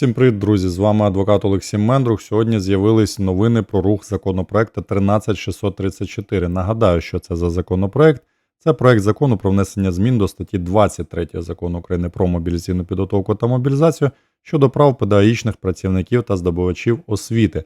Всім привіт, друзі! З вами адвокат Олексій Мендрух. Сьогодні з'явились новини про рух законопроекту 13634. Нагадаю, що це за законопроект. Це проект закону про внесення змін до статті 23 закону України про мобілізаційну підготовку та мобілізацію щодо прав педагогічних працівників та здобувачів освіти.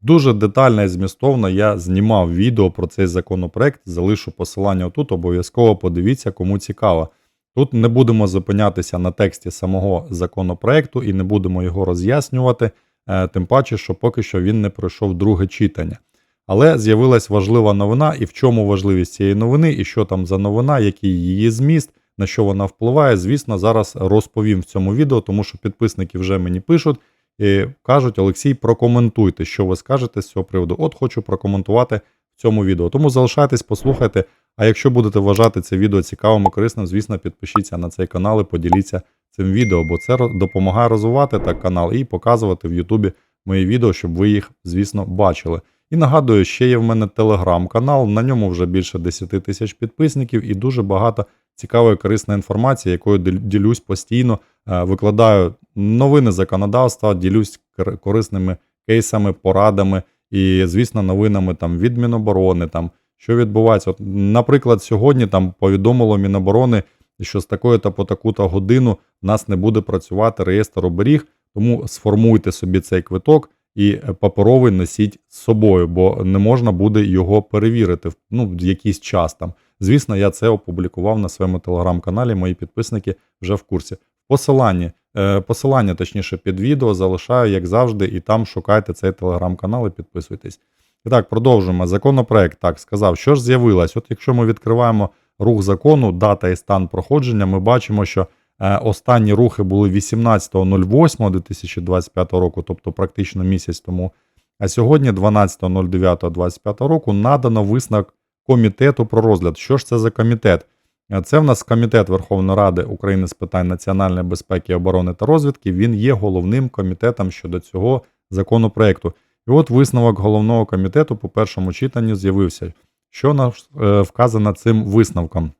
Дуже детально і змістовно я знімав відео про цей законопроект. Залишу посилання тут. Обов'язково подивіться, кому цікаво. Тут не будемо зупинятися на тексті самого законопроекту і не будемо його роз'яснювати, е, тим паче, що поки що він не пройшов друге читання. Але з'явилась важлива новина, і в чому важливість цієї новини, і що там за новина, який її зміст, на що вона впливає. Звісно, зараз розповім в цьому відео, тому що підписники вже мені пишуть і кажуть: Олексій, прокоментуйте, що ви скажете з цього приводу. От хочу прокоментувати в цьому відео. Тому залишайтесь, послухайте. А якщо будете вважати це відео цікавим і корисним, звісно, підпишіться на цей канал і поділіться цим відео, бо це допомагає розвивати так канал і показувати в Ютубі мої відео, щоб ви їх, звісно, бачили. І нагадую, ще є в мене телеграм-канал, на ньому вже більше 10 тисяч підписників і дуже багато цікавої корисної інформації, якою діл- ділюсь постійно, Е, викладаю новини законодавства, ділюсь кор- корисними кейсами, порадами і, звісно, новинами там від Міноборони, там що відбувається. От, наприклад, сьогодні там повідомило Міноборони, що з такої та по таку-то годину в нас не буде працювати реєстр оберіг, тому сформуйте собі цей квиток і е, паперовий носіть з собою, бо не можна буде його перевірити ну, в якийсь час там. Звісно, я це опублікував на своєму телеграм-каналі. Мої підписники вже в курсі. Посилання, е, посилання, точніше, під відео залишаю, як завжди, і там шукайте цей телеграм-канал і підписуйтесь. І так, продовжуємо. Законопроект так сказав, що ж з'явилось. От якщо ми відкриваємо рух закону, дата і стан проходження, ми бачимо, що е, останні рухи були 18.08.2025 року, тобто практично місяць тому. А сьогодні, 12.09.25 року, надано висновок комітету про розгляд. Що ж це за комітет? Е, Це в нас комітет Верховної Ради України з питань національної безпеки, оборони та розвідки. Він є головним комітетом щодо цього законопроекту. І от висновок головного комітету по першому читанню з'явився. Що е, вказано цим висновком?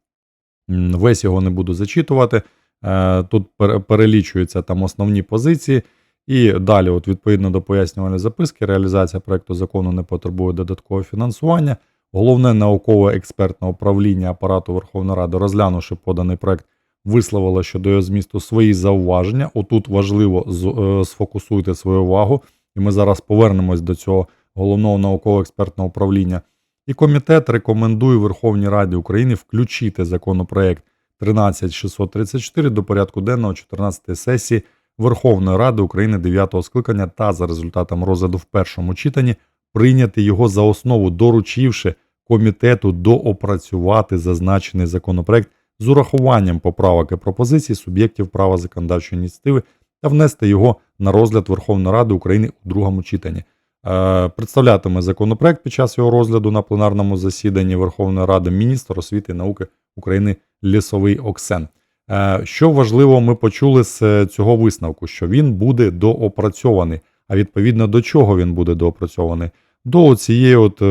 Весь його не буду зачитувати. Е, Тут перелічуються там основні позиції. І далі, от відповідно до пояснювальної записки, реалізація проекту закону не потребує додаткового фінансування. Головне науково-експертне управління апарату Верховної Ради, розглянувши поданий проект, висловило щодо його змісту свої зауваження. Отут важливо е, сфокусуйте свою увагу, і ми зараз повернемось до цього головного науково-експертного управління. І комітет рекомендує Верховній Раді України включити законопроект 13634 до порядку денного 14 сесії Верховної Ради України 9 скликання та за результатом розгляду в першому читанні прийняти його за основу, доручивши комітету доопрацювати зазначений законопроект з урахуванням поправок і пропозицій суб'єктів права законодавчої ініціативи та внести його на розгляд Верховної Ради України у другому читанні. Е, Представлятиме законопроект під час його розгляду на пленарному засіданні Верховної Ради міністр освіти і науки України Лісовий Оксен. Е, Що важливо, ми почули з е, цього висновку, що він буде доопрацьований. А відповідно до чого він буде доопрацьований? До цієї от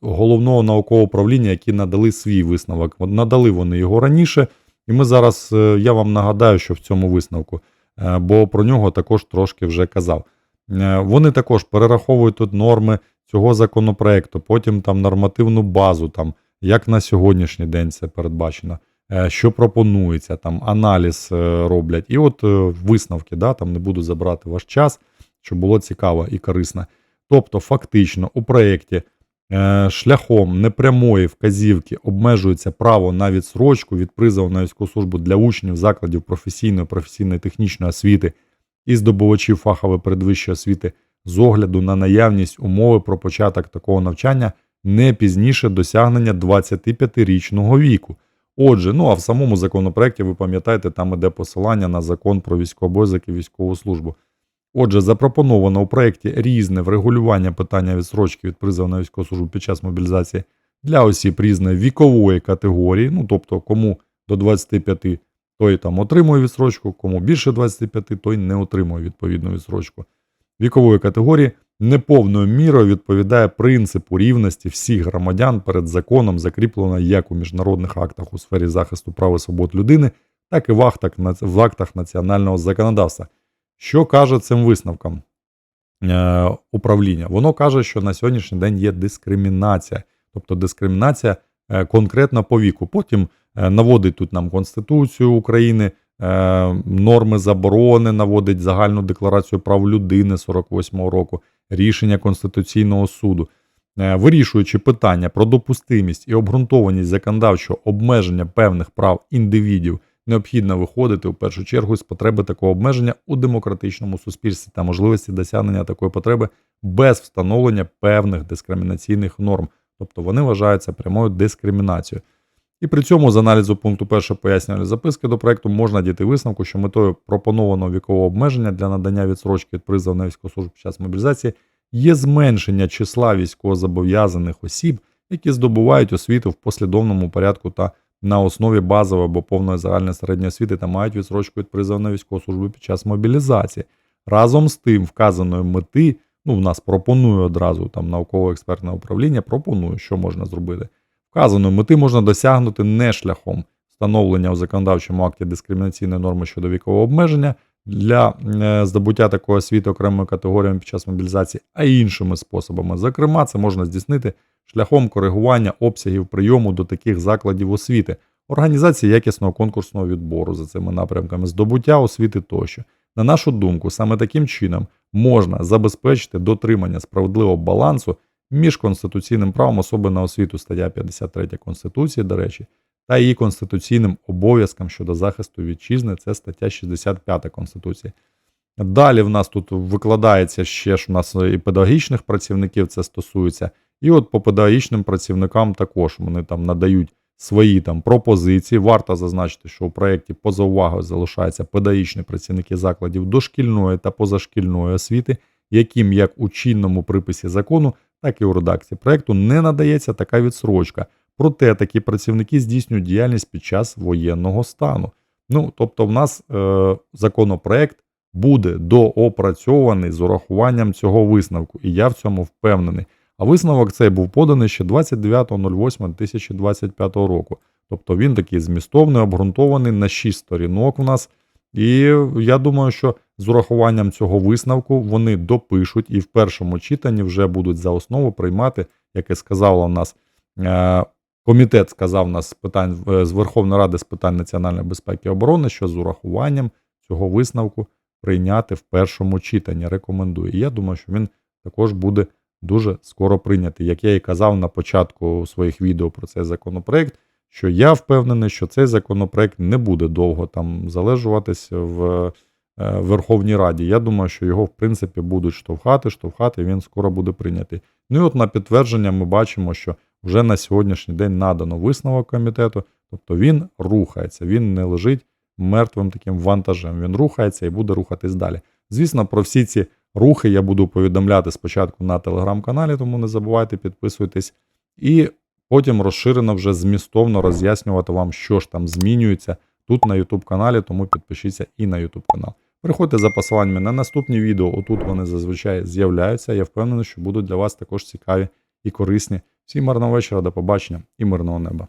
головного наукового управління, які надали свій висновок. Надали вони його раніше, і ми зараз я вам нагадаю, що в цьому висновку, бо про нього також трошки вже казав. Е, Вони також перераховують тут норми цього законопроекту, потім там нормативну базу, там як на сьогоднішній день це передбачено, е, що пропонується, там аналіз е, роблять. І от е, висновки, да, там не буду забрати ваш час, щоб було цікаво і корисно. Тобто, фактично, у проєкті е, шляхом непрямої вказівки обмежується право на відсрочку від призову на військову службу для учнів закладів професійної, професійної технічної освіти і здобувачів фахової передвищої освіти з огляду на наявність умови про початок такого навчання не пізніше досягнення 25-річного віку. Отже, ну а в самому законопроекті ви пам'ятаєте, там іде посилання на закон про військовий обов'язок і військову службу. Отже, запропоновано у проєкті різне врегулювання питання відсрочки від призову на військову службу під час мобілізації для осіб різної вікової категорії, ну тобто кому до 25, той там отримує відсрочку, кому більше 25, той не отримує відповідну відсрочку. Вікової категорії неповною мірою відповідає принципу рівності всіх громадян перед законом, закріплено як у міжнародних актах у сфері захисту прав і свобод людини, так і в актах, в актах національного законодавства. Що каже цим висновкам е, управління? Воно каже, що на сьогоднішній день є дискримінація, тобто дискримінація е, конкретно по віку. Потім е, наводить тут нам Конституцію України, е, норми заборони, наводить загальну декларацію прав людини 48-го року, рішення Конституційного суду. Е, Вирішуючи питання про допустимість і обґрунтованість законодавчого обмеження певних прав індивідів, необхідно виходити у першу чергу з потреби такого обмеження у демократичному суспільстві та можливості досягнення такої потреби без встановлення певних дискримінаційних норм, тобто вони вважаються прямою дискримінацією. І при цьому з аналізу пункту першої пояснювальної записки до проекту можна дійти висновку, що метою пропонованого вікового обмеження для надання відсрочки від призову на військову службу під час мобілізації є зменшення числа військовозобов'язаних осіб, які здобувають освіту в послідовному порядку та на основі базової або повної загальної середньої освіти та мають відсрочку від призову на військову службу під час мобілізації. Разом з тим, вказаної мети, ну, в нас пропонує одразу там науково-експертне управління, пропонує, що можна зробити. Вказаної мети можна досягнути не шляхом встановлення у законодавчому акті дискримінаційної норми щодо вікового обмеження для е, здобуття такої освіти окремими категоріями під час мобілізації, а іншими способами. Зокрема, це можна здійснити шляхом коригування обсягів прийому до таких закладів освіти, організації якісного конкурсного відбору за цими напрямками, здобуття освіти тощо. На нашу думку, саме таким чином можна забезпечити дотримання справедливого балансу між конституційним правом особи на освіту стаття 53 Конституції, до речі, та її конституційним обов'язком щодо захисту вітчизни, це стаття 65 Конституції. Далі в нас тут викладається ще ж у нас і педагогічних працівників це стосується. І от по педагогічним працівникам також вони там надають свої там пропозиції. Варто зазначити, що у проєкті поза увагою залишаються педагогічні працівники закладів дошкільної та позашкільної освіти, яким як у чинному приписі закону, так і у редакції проєкту не надається така відсрочка. Проте такі працівники здійснюють діяльність під час воєнного стану. Ну, тобто, в нас е, законопроект буде доопрацьований з урахуванням цього висновку, і я в цьому впевнений. А висновок цей був поданий ще 29.08.2025 року. Тобто він такий змістовний, обґрунтований на 6 сторінок в нас. І я думаю, що з урахуванням цього висновку вони допишуть і в першому читанні вже будуть за основу приймати, як і сказала у нас е, комітет, сказав нас з питань е, з Верховної Ради з питань національної безпеки і оборони, що з урахуванням цього висновку прийняти в першому читанні. Рекомендую. І я думаю, що він також буде дуже скоро прийнятий. Як я і казав на початку своїх відео про цей законопроект, що я впевнений, що цей законопроект не буде довго там залежуватись в е, Верховній Раді. Я думаю, що його в принципі будуть штовхати, штовхати, він скоро буде прийнятий. Ну і от на підтвердження ми бачимо, що вже на сьогоднішній день надано висновок комітету, тобто він рухається, він не лежить мертвим таким вантажем. Він рухається і буде рухатись далі. Звісно, про всі ці рухи я буду повідомляти спочатку на телеграм-каналі, тому не забувайте підписуйтесь. І потім розширено вже змістовно роз'яснювати вам, що ж там змінюється тут на YouTube каналі, тому підпишіться і на YouTube канал. Приходьте за посиланнями на наступні відео. Отут вони зазвичай з'являються. Я впевнений, що будуть для вас також цікаві і корисні. Всім мирного вечора, до побачення і мирного неба.